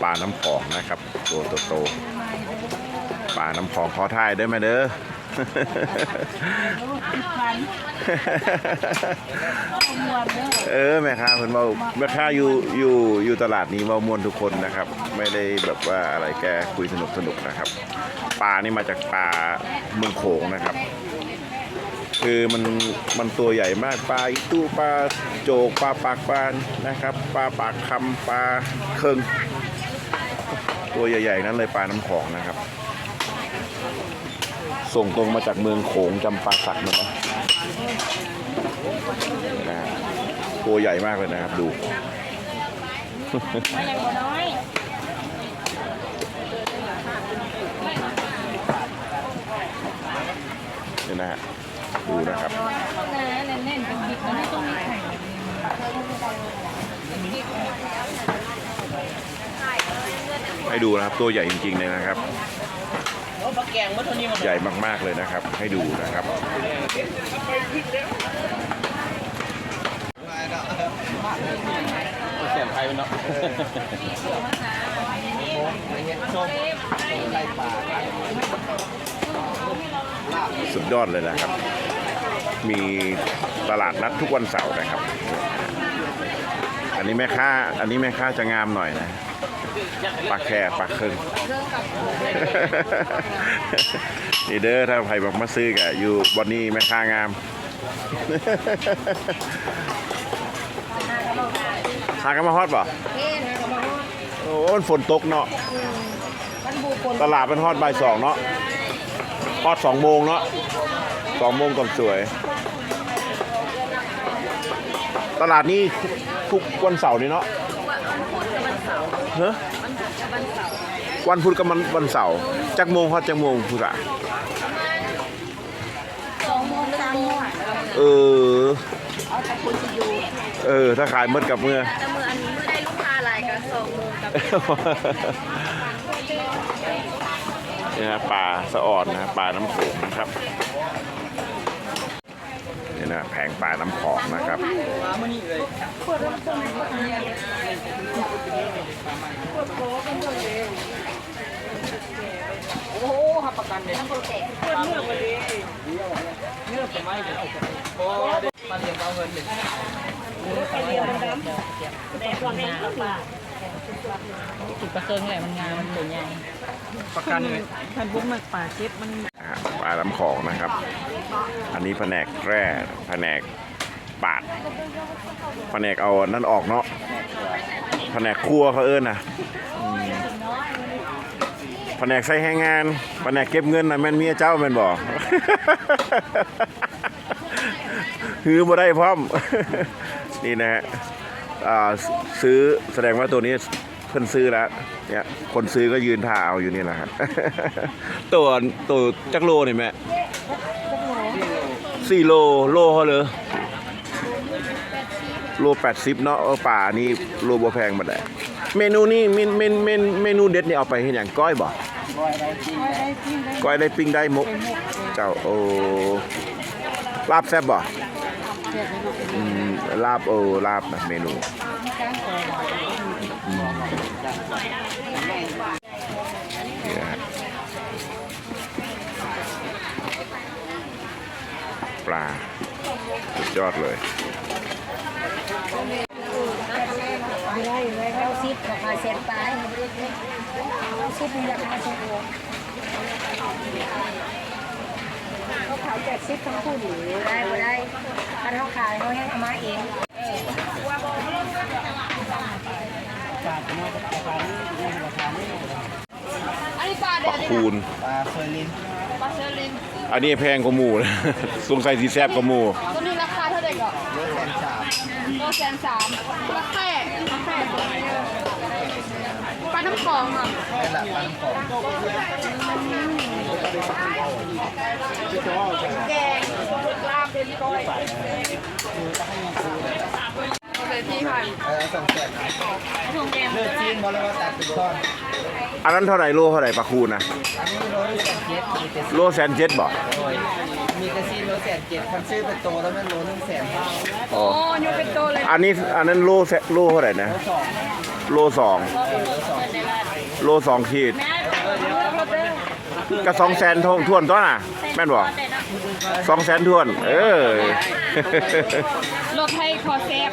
ปลาน้ำของนะครับตัวโตๆปลาน้ำของขอถ่ายได้ไหมเด้อเออแม่ค้าเพิ่นเว้าแม่ค้าอยู่อยู่อยู่ตลาดนี้เว้ามวนทุกคนนะครับ ไม่ได้แบบว่าอะไรแกคุยสนุกสนุกนะครับปลานี่มาจากปลาเมืองโขงนะครับ คือมันมันตัวใหญ่มากปลาอีตู้ปลาโจกปลาปากปานนะครับ ปลาปากคำปลาเคิง ตัวใหญ่ ๆ นั้นเลยปลาน้ำของนะครับ ส่งตรงมาจากเมืองโขงจำปาสักนะครับนี่นะฮะตัวใหญ่มากเลยนะครับ ดูนี่นะฮะดูนะครับ แน่นๆเป็นบิ๊กแล้วไม่ต้องมีไข่ ให้ดูนะครับ ตัวใหญ่จริงๆเลยนะครับแกงเมื่อเท่านี้มันใหญ่มากๆเลยนะครับ ให้ดูนะครับแกงไทยเนาะสุดยอดเลยนะครับ มีตลาดนัดทุกวันเสาร์นะครับ อันนี้แม่ค้า อันนี้แม่ค้าจะงามหน่อยนะ ปากแค่ปากครึ่ง นี่เด้อถ้าใครบอกมาซื้อกะอยู่วันนี้แม่ค้างามหากันมาฮอดป่ะเอ๊ะนะก็มาฮอดโอ้มันฝนตกเนาะมันบูปนตลาดเป็นฮอดบ่ายสองเนาะฮอดสองโมงเนาะสองโมงก่อนสวย ตลาดนี้ทุกวันเสาร์นี่เนาะ เนอะวันพุธกับวันวันเสาร์จักโมงฮอดจักโมงพุธอะสองโมงสามโมงเออเอาแต่คนจะอยู่เออ ถ้าขายหมดกับเมื่อแต่เมื่ออันนี้เมื่อได้ลูกค้าหลายกันสองโมงกับนี่นะปลาสะออนนะปลาน้ำโขงนะครับนี่นะแผงปลาน้ำของนะครับ มาเมื่อนี้เลย โอ้โหหับประ กันเลยทั้งโปรเจกต์เนื้อมาเลยเนื้อสมัยเดี๋ยวโอ้มาเรียนเอาเงินหนึ่งจุดประเซิงแหละมันงามมันตัวใหญ่ประกันเลยพันบุ้งมันป่าเก็บมันอ่าปลาน้ำของนะครับ อันนี้แผนกแร่แผนกปาดแผนกเอานั่นออกเนาะแผนกครัวเขาเอิ้นะ แผนกใส่แรงงานแผนกเก็บเงินนะแม่นเมียเจ้าแม่นบอกฮือบ่ได้พร้อม นี่นะฮะอ่าซื้อแสดงว่าตัวนี้เพิ่นซื้อแล้วเนี่ยคนซื้อก็ยืนถ่าเอาอยู่นี่แหละครับ ตัวตัวจักโลนี่แม่สี่โลโลเขาเลยโลแปดสิบเนาะป่านี่โลบ่แพงมาได้ เมนูนี่เมนเมนเมนเมนูเด็ดนี่เอาไปเห็นอย่างก้อยบ่ก้อยได้ปิ้งได้หมกเจ้าโอ้ลาบแซ่บบ่อืมลาบโอ้ลาบนะเมนูปลาสุดยอดเลย ไม่ได้เลยเขาซิปราคาเซ็นตายเขาซิปมีราคาเซ็นโองเขาขายแจกซิปทั้งคู่หรือได้ไม่ได้ถ้าเขาขายเขาให้เอามาเองอันนี้ปลาเดืปัอกดคูณปลาเฟอร์ลินปลาเซอร์ลินอันนี้แพงกว่าหมูนะสงสัยสีแซบกว่าหมูตัวนี้ราคาเท่าไหร่ก่อน เยอะแสนสามกาแฟกามราคาราคาปลาน้ำกองอะเป็นหลักปันของแกงลาบเป็นก้อย เเลยที่พันเออสองแสนเลือดจีนบอลแล้วก็ตัดเป็นก้อนอันนั้นเท่าไหร่โลเท่าไหร่ปลาคูนะอันนี้โลแสนเจ็ดมีแต่โลแสนเจ็ดบ่มีแต่ซีนโลแสนเจ็ดคันซื้อเป็นโตแล้วมันโลหนึ่งแสนห้าอ๋อโอ้ยูเป็นโตเลยอันนี้อันนั้นโลแสโลเท่าไหร่นะสองโลสองโลสองขีดก็สองแสนทงทวนตัวน่ะ แม่นบ่สองแสนทวน เออ รถไทยคอเซฟ